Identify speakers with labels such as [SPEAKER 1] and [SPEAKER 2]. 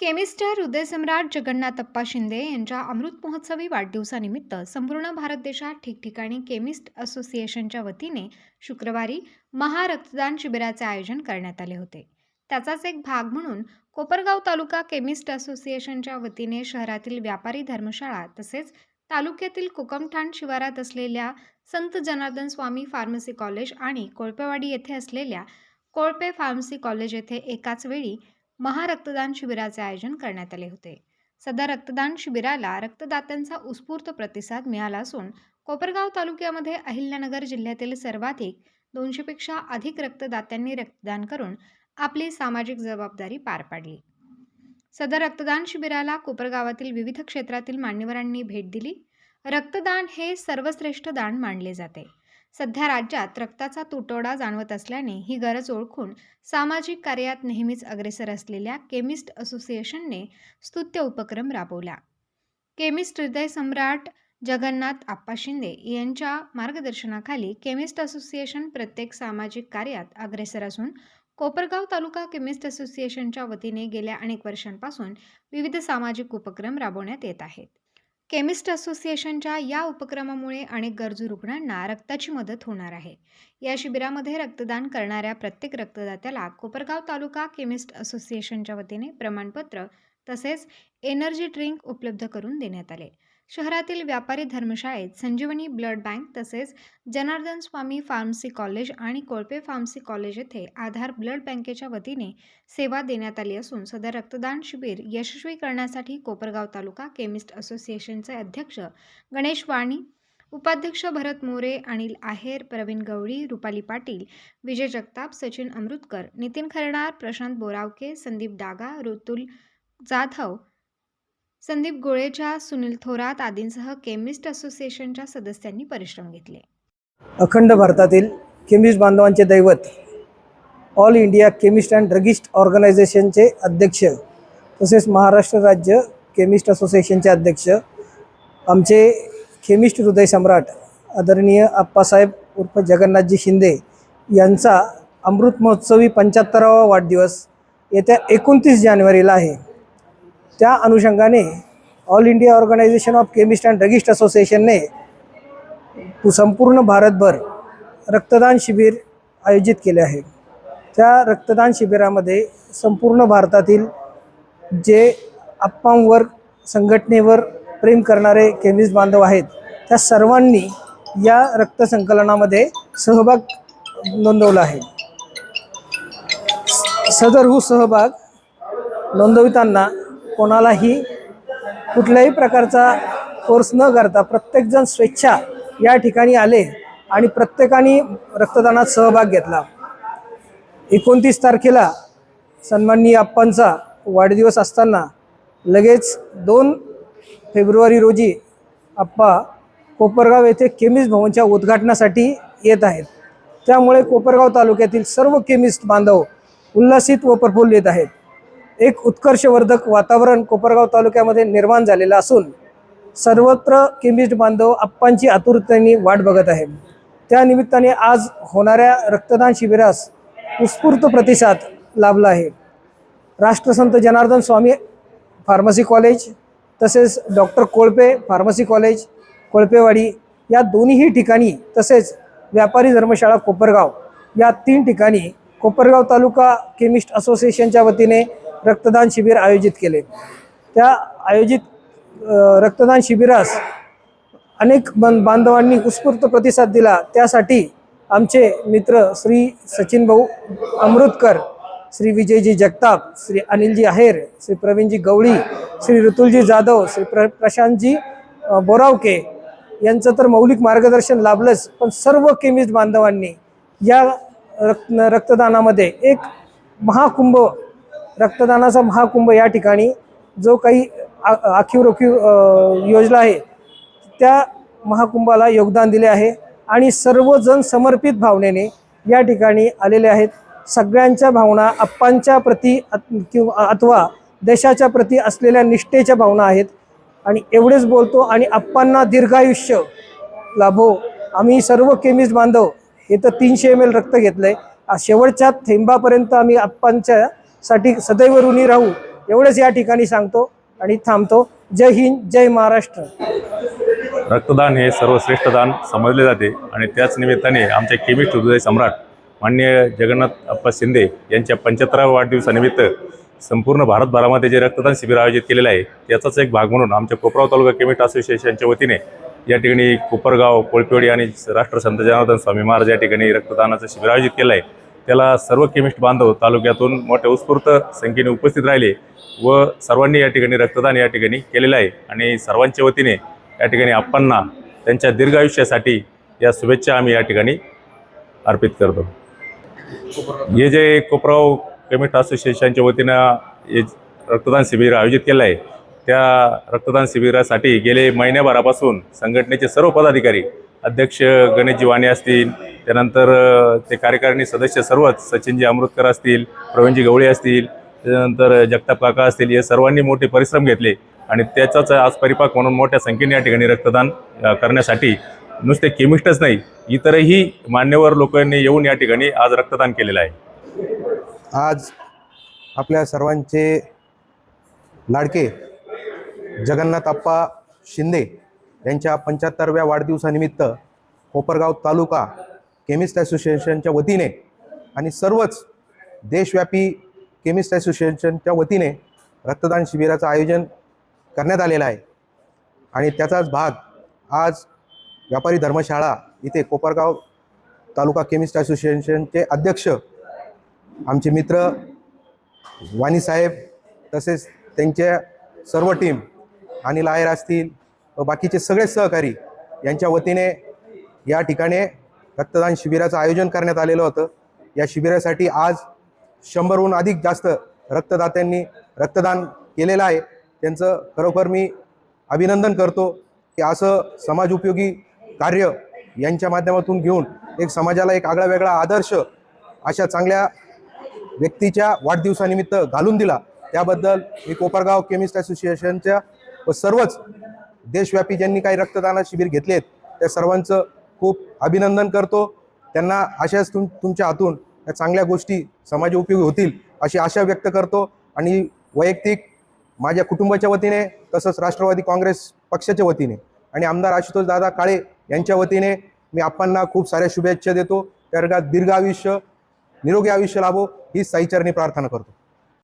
[SPEAKER 1] केमिस्टर हृदयसम्राट जगन्नाथप्पा शिंदे यांच्या अमृत महोत्सवी वाढदिवसानिमित्त संपूर्ण भारत देशात ठिकठिकाणी केमिस्ट असोसिएशनच्या वतीने शुक्रवारी महारक्तदान शिबिराचे आयोजन करण्यात आले होते. त्याचाच एक भाग म्हणून कोपरगाव तालुका केमिस्ट असोसिएशनच्या वतीने शहरातील व्यापारी धर्मशाळा तसेच तालुक्यातील कोकमठाण शिवारात असलेल्या संत जनार्दन स्वामी फार्मसी कॉलेज आणि कोळपेवाडी येथे असलेल्या कोळपे फार्मसी कॉलेज येथे एकाच वेळी महारक्तदान शिबिराचे आयोजन करण्यात आले होते. सदर रक्तदान शिबिराला रक्तदात्यांचा उत्स्फूर्त प्रतिसाद मिळाला असून कोपरगाव तालुक्यामध्ये अहिल्यानगर जिल्ह्यातील सर्वाधिक दोनशेपेक्षा अधिक रक्तदात्यांनी रक्तदान करून आपली सामाजिक जबाबदारी पार पाडली. सदर रक्तदान शिबिराला कोपरगावातील विविध क्षेत्रातील मान्यवरांनी भेट दिली. रक्तदान हे सर्वश्रेष्ठ दान मानले जाते. सध्या राज्यात रक्ताचा तुटवडा जाणवत असल्याने ही गरज ओळखून सामाजिक कार्यात नेहमीच अग्रेसर असलेल्या केमिस्ट असोसिएशनने स्तुत्य उपक्रम राबवला. केमिस्ट हृदय सम्राट जगन्नाथ आप्पा शिंदे यांच्या मार्गदर्शनाखाली केमिस्ट असोसिएशन प्रत्येक सामाजिक कार्यात अग्रेसर असून कोपरगाव तालुका केमिस्ट असोसिएशनच्या वतीने गेल्या अनेक वर्षांपासून विविध सामाजिक उपक्रम राबवण्यात येत आहेत. केमिस्ट असोसिएशनच्या या उपक्रमामुळे अनेक गरजू रुग्णांना रक्ताची मदत होणार आहे. या शिबिरामध्ये रक्तदान करणाऱ्या प्रत्येक रक्तदात्याला कोपरगाव तालुका केमिस्ट असोसिएशनच्या वतीने प्रमाणपत्र तसेच एनर्जी ड्रिंक उपलब्ध करून देण्यात आले. शहरातील व्यापारी धर्मशाळेत संजीवनी ब्लड बँक तसेच जनार्दन स्वामी फार्मसी कॉलेज आणि कोळपे फार्मसी कॉलेज येथे आधार ब्लड बँकेच्या वतीने सेवा देण्यात आली असून सदर रक्तदान शिबिर यशस्वी करण्यासाठी कोपरगाव तालुका केमिस्ट असोसिएशनचे अध्यक्ष गणेश वाणी उपाध्यक्ष भरत मोरे अनिल आहेर प्रवीण गवळी रुपाली पाटील विजय जगताप सचिन अमृतकर नितीन खरणार प्रशांत बोरावके संदीप डागा ऋतुल जाधव संदीप गोळेच्या सुनील थोरात आदींसह केमिस्ट असोसिएशनच्या सदस्यांनी परिश्रम घेतले.
[SPEAKER 2] अखंड भारतातील केमिस्ट बांधवांचे दैवत all India chemist and druggist ऑर्गनायझेशनचे अध्यक्ष तसेच महाराष्ट्र राज्य केमिस्ट असोसिएशनचे अध्यक्ष आमचे केमिस्ट हृदय सम्राट आदरणीय आप्पासाहेब उर्फ जगन्नाथजी शिंदे यांचा अमृत महोत्सवी पंच्याहत्तरावा वाढदिवस येत्या एकोणतीस जानेवारीला आहे. त्या अनुषंगाने all India organisation of chemist and druggist असोसिएशनने संपूर्ण भारतभर रक्तदान शिबिर आयोजित केले आहे. त्या रक्तदान शिबिरामध्ये संपूर्ण भारतातील जे आप्पांवर संघटनेवर प्रेम करणारे केमिस्ट बांधव आहेत त्या सर्वांनी या रक्तसंकलनामध्ये सहभाग नोंदवला आहे. सदर हू सहभाग नोंदविताना कोणालाही कुठल्याही प्रकारचा कोर्स न करता प्रत्येकजण स्वेच्छा या ठिकाणी आले आणि प्रत्येकाने रक्तदानात सहभाग घेतला. एकोणतीस तारखेला सन्माननीय आप्पांचा वाढदिवस असताना लगेच दोन फेब्रुवारी रोजी आप्पा कोपरगाव येथे केमिस्ट भवनच्या उद्घाटनासाठी येत आहेत. त्यामुळे कोपरगाव तालुक्यातील सर्व केमिस्ट बांधव उल्हासित व प्रफुल्लित आहेत. एक उत्कर्षवर्धक वातावरण कोपरगाव तालुक्यामध्ये निर्माण झालेलं असून सर्वत्र केमिस्ट बांधव आप्पांची आतुरतेने वाट बघत आहे. त्या निमित्ताने आज होणाऱ्या रक्तदान शिबिरास उत्स्फूर्त प्रतिसाद लाभला आहे. राष्ट्रसंत जनार्दन स्वामी फार्मसी कॉलेज तसेच doctor Kolpe pharmacy college Kolpewadi या दोन्हीही ठिकाणी तसेच व्यापारी धर्मशाळा कोपरगाव या तीन ठिकाणी कोपरगाव तालुका केमिस्ट असोसिएशनच्या वतीने रक्तदान शिबिर आयोजित केले. त्या आयोजित रक्तदान शिबिरास अनेक बं बांधवांनी उत्स्फूर्त प्रतिसाद दिला. त्यासाठी आमचे मित्र श्री सचिन भाऊ अमृतकर श्री विजयजी जगताप श्री अनिलजी आहेर श्री प्रवीणजी गवळी श्री ऋतुलजी जाधव श्री प्र प्रशांतजी बोरावके यांचं तर मौलिक मार्गदर्शन लाभलंच पण सर्व केमिस्ट बांधवांनी या रक्त रक्तदानामध्ये एक महाकुंभ रक्तदानाचा महाकुंभ या ठिकाणी जो काही आ- आखीव रोखीव योजना आहे त्या महाकुंभाला योगदान दिले आहे आणि सर्वजण समर्पित भावनेने या ठिकाणी आलेले आहेत. सगळ्यांच्या भावना अप्पांच्या प्रती किंवा अथवा देशाच्या प्रती असलेल्या निष्ठेच्या भावना आहेत. आणि एवढेच बोलतो आणि अप्पांना दीर्घायुष्य लाभो. आम्ही सर्व केमिस्ट बांधव हे तर तीनशे एम एल रक्त घेतलं आहे शेवटच्या थेंबापर्यंत आम्ही अप्पांच्या साठी सदैव ऋणी राहू एवढंच या ठिकाणी सांगतो आणि थांबतो. जय हिंद जय महाराष्ट्र.
[SPEAKER 3] रक्तदान हे सर्वश्रेष्ठ दान समजले जाते आणि त्याच निमित्ताने आमचे केमिस्ट हृदय सम्राट मान्य जगन्नाथ अप्पा शिंदे यांच्या पंच्याहत्तराव्या वाढदिवसानिमित्त संपूर्ण भारतभरामध्ये जे रक्तदान शिबिर आयोजित केलेलं आहे त्याचाच एक भाग म्हणून आमच्या कोपराव तालुका केमिस्ट असोसिएशनच्या वतीने या ठिकाणी कोपरगाव कोळपेवाडी आणि राष्ट्रसंत जनार्दन स्वामी महाराज या ठिकाणी रक्तदानाचं शिबिर आयोजित केलं आहे. त्याला सर्व केमिस्ट बांधव तालुक्यातून मोठ्या उत्स्फूर्त संख्येने उपस्थित राहिले व सर्वांनी या ठिकाणी रक्तदान या ठिकाणी केलेलं आहे आणि सर्वांच्या वतीने या ठिकाणी आप्पांना त्यांच्या दीर्घ आयुष्यासाठी या शुभेच्छा आम्ही या ठिकाणी अर्पित करतो. हे जे कोपराव केमिस्ट असोसिएशनच्या वतीनं हे रक्तदान शिबिर आयोजित केलं आहे त्या रक्तदान शिबिरासाठी गेले महिन्याभरापासून संघटनेचे सर्व पदाधिकारी अध्यक्ष गणेशजी वाणे असतील त्यानंतर ते कार्यकारिणी सदस्य सर्वच सचिनजी अमृतकर असतील प्रवीणजी गवळे असतील त्यानंतर जगताप काका असतील हे सर्वांनी मोठे परिश्रम घेतले आणि त्याचाच आज परिपाक म्हणून मोठ्या संख्येने या ठिकाणी रक्तदान करण्यासाठी नुसते केमिस्टच नाही इतरही मान्यवर लोकांनी येऊन या ठिकाणी आज रक्तदान केलेलं आहे.
[SPEAKER 4] आज आपल्या सर्वांचे लाडके जगन्नाथ अप्पा शिंदे यांच्या पंच्याहत्तरव्या वाढदिवसानिमित्त कोपरगाव तालुका केमिस्ट असोसिएशनच्या वतीने आणि सर्वच देशव्यापी केमिस्ट असोसिएशनच्या वतीने रक्तदान शिबिराचं आयोजन करण्यात आलेलं आहे. आणि त्याचाच भाग आज व्यापारी धर्मशाळा इथे कोपरगाव तालुका केमिस्ट असोसिएशनचे अध्यक्ष आमचे मित्र वाणीसाहेब तसेच त्यांच्या सर्व टीम अनिल आयर असतील बाकीचे सगळे सहकारी यांच्या वतीने या ठिकाणी रक्तदान शिबिराचं आयोजन करण्यात आलेलं होतं. या शिबिरासाठी आज शंभरहून अधिक जास्त रक्तदात्यांनी रक्तदान केलेलं आहे. त्यांचं खरोखर मी अभिनंदन करतो की असं समाजोपयोगी कार्य यांच्या माध्यमातून घेऊन एक समाजाला एक आगळा वेगळा आदर्श अशा चांगल्या व्यक्तीच्या वाढदिवसानिमित्त घालून दिला. त्याबद्दल मी कोपरगाव केमिस्ट असोसिएशनच्या व सर्वच देशव्यापी ज्यांनी काही रक्तदान शिबिर घेतलेत त्या सर्वांचं खूप अभिनंदन करतो. त्यांना अशाच तुम तुमच्या हातून या चांगल्या गोष्टी समाज उपयोगी होतील अशी आशा व्यक्त करतो. आणि वैयक्तिक माझ्या कुटुंबाच्या वतीने तसंच राष्ट्रवादी काँग्रेस पक्षाच्या वतीने आणि आमदार आशुतोष दादा काळे यांच्या वतीने मी आप्पांना खूप साऱ्या शुभेच्छा देतो. त्या दीर्घ आयुष्य निरोगी आयुष्य लाभो ही साईचरणी प्रार्थना करतो.